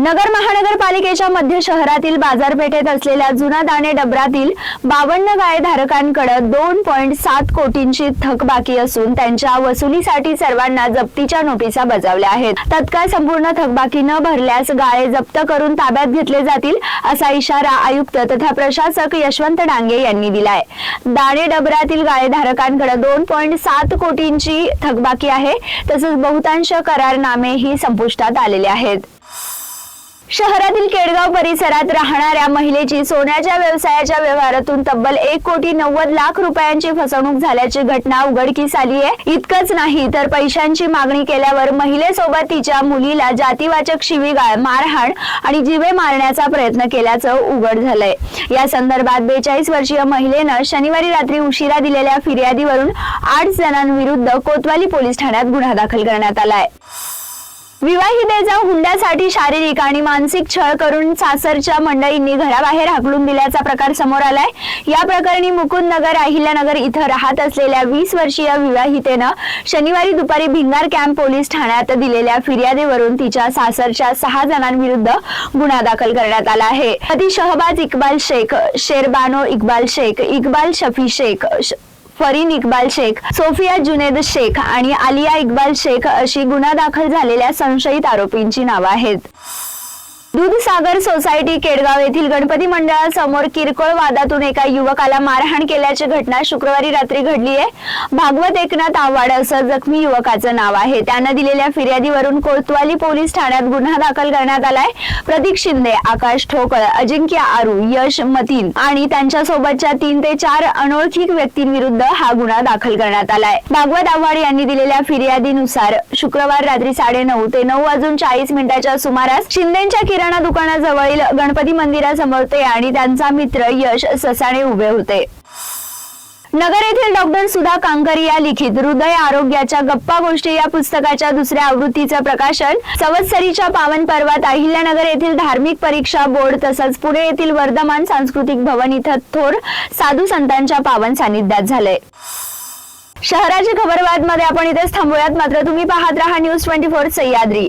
नगर महानगरपालिकेच्या मध्य शहरातील बाजारपेठेत असलेल्या जुना दाणे डबरातील बावन्न गायधारकांकडे दोन पॉईंट सात कोटींची थकबाकी असून त्यांच्या वसुलीसाठी सर्वांना जप्तीच्या नोटिसा बजावल्या आहेत. तत्काळ संपूर्ण थकबाकी न भरल्यास गाळे जप्त करून ताब्यात घेतले जातील असा इशारा आयुक्त तथा प्रशासक यशवंत डांगे यांनी दिलाय. दाणे डबरातील गाळेधारकांकडे दोन पॉईंट सात कोटींची थकबाकी आहे तसंच बहुतांश करारनामेही संपुष्टात आलेले आहेत. शहरातील केडगाव परिसरात राहणाऱ्या महिलेची सोन्याच्या व्यवसायाच्या व्यवहारातून तब्बल एक कोटी नव्वद लाख रुपयांची फसवणूक झाल्याची घटना उघडकीस आली आहे. इतकंच नाही तर पैशांची मागणी केल्यावर महिलेसोबत तिच्या मुलीला जातीवाचक शिवीगाळ मारहाण आणि जिवे मारण्याचा प्रयत्न केल्याचं उघड झालंय. या संदर्भात बेचाळीस वर्षीय महिलेनं शनिवारी रात्री उशिरा दिलेल्या फिर्यादीवरून आठ जणांविरुद्ध कोतवाली पोलीस ठाण्यात गुन्हा दाखल करण्यात आलाय. विवाहितेचा हुंड्यासाठी शारीरिक आणि मानसिक छळ करून सासरच्या मंडळींनी घराबाहेर हाकलून दिल्याचा प्रकार समोर आलाय. या प्रकरणी मुकुंदनगर अहिल्यानगर इथं राहत असलेल्या वीस वर्षीय विवाहितेनं शनिवारी दुपारी भिंगार कॅम्प पोलीस ठाण्यात दिलेल्या फिर्यादीवरून तिच्या सासरच्या सहा जणांविरुद्ध गुन्हा दाखल करण्यात आला आहे. पती शहबाज इक्बाल शेख शेरबानो इक्बाल शेख इक्बाल शफी शेख श- फरीन इक्बाल शेख सोफिया जुनेद शेख आणि आलिया इक्बाल शेख अशी गुन्हा दाखल झालेल्या संशयित आरोपींची नावं आहेत. दूधसागर सोसायटी केडगाव येथील गणपती मंडळासमोर किरकोळ वादातून एका युवकाला मारहाण केल्याची घटना शुक्रवारी रात्री घडली आहे. भागवत एकनाथ आव्हाड असं जखमी युवकाचं नाव आहे. त्यानं दिलेल्या फिर्यादीवरून कोतवाली पोलीस ठाण्यात गुन्हा दाखल करण्यात आलाय. प्रतीक शिंदे आकाश ठोकळ अजिंक्य आरू यश मतीन आणि त्यांच्या सोबतच्या तीन ते चार अनोळखी व्यक्तींविरुद्ध हा गुन्हा दाखल करण्यात आलाय. भागवत आव्हाड यांनी दिलेल्या फिर्यादीनुसार शुक्रवार रात्री साडे नऊ ते नऊ वाजून चाळीस मिनिटाच्या सुमारास शिंदेच्या किराणा दुकानाजवळील गणपती मंदिरासमोर ते आणि त्यांचा मित्र यश ससाणे उभे होते. नगर येथील डॉक्टर सुधा कांकरी या लिखित हृदय आरोग्याच्या गप्पा गोष्टी या पुस्तकाच्या दुसऱ्या आवृत्तीचं प्रकाशन संवत्सरीच्या पावन पर्वात अहिल्यानगर येथील धार्मिक परीक्षा बोर्ड तसंच पुणे येथील वर्धमान सांस्कृतिक भवन इथं थोर साधू संतांच्या पावन सानिध्यात झालंय शहराची खबरवादमध्ये आपण इथेच थांबूयात. मात्र तुम्ही पाहत राहा न्यूज ट्वेंटी फोर सह्याद्री.